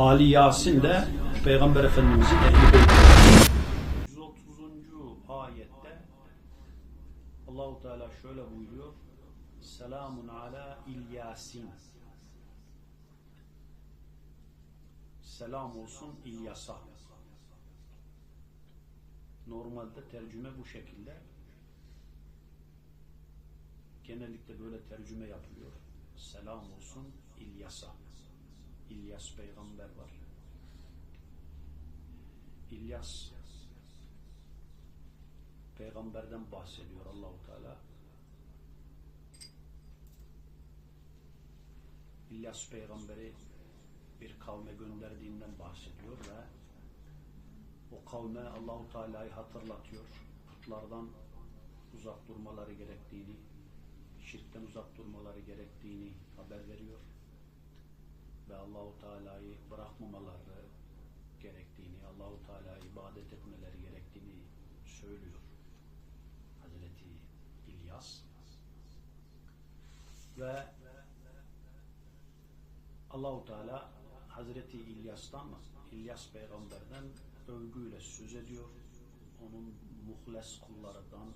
Ali Yasin de Peygamber Efendimizin ehli beyti. 130. ayette Allahu Teala şöyle buyuruyor. Selamun ala İlyasin. Selam olsun İlyas'a. Normalde tercüme bu şekilde. Genellikle böyle tercüme yapılıyor. Selam olsun İlyas'a. İlyas peygamber var. İlyas peygamberden bahsediyor Allahu Teala. İlyas peygamberi bir kavme gönderdiğinden bahsediyor ve o kavme Allahu Teala'yı hatırlatıyor. Putlardan uzak durmaları gerektiğini, şirkten uzak durmaları gerektiğini haber veriyor ve Allahu Teala'yı bırakmamaları gerektiğini, Allahu Teala'ya ibadet etmeleri gerektiğini söylüyor. Hazreti İlyas ve Allahu Teala Hazreti İlyas'tan İlyas peygamberden övgüyle söz ediyor. Onun muhles kullarından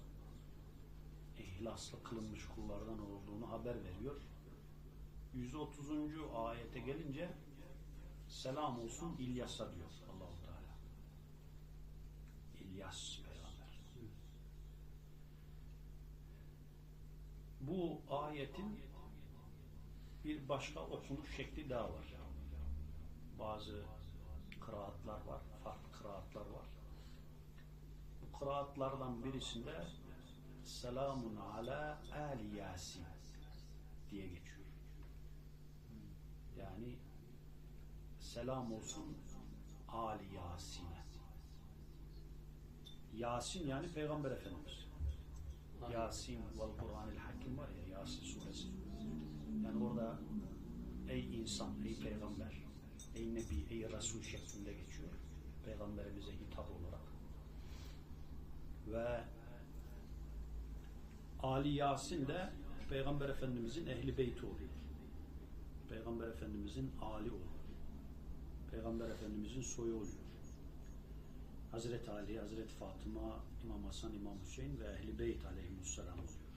ihlaslı kılınmış kullardan olduğunu haber veriyor. 130. ayete gelince selam olsun İlyas'a diyor Allahu Teala. İlyas peygamber. Bu ayetin bir başka okunuş şekli daha var. Bazı kıraatlar var, farklı kıraatlar var. Bu kıraatlardan birisinde selamun ala ali yasin diye geçiyor. Yani selam olsun Ali Yasin'e. Yasin yani Peygamber Efendimiz. Yasin vel Kur'anil Hakim var ya Yasin suresi. Yani orada ey insan, ey peygamber, ey nebi, ey resul şeklinde geçiyor. Peygamberimize hitap olarak. Ve Ali Yasin de Peygamber Efendimizin ehli beyti oluyor. Peygamber Efendimizin Ali oluyor. Peygamber Efendimizin soyu oluyor. Hazreti Ali, Hazreti Fatıma, İmam Hasan, İmam Hüseyin ve Ehli Beyt aleyhisselam oluyor.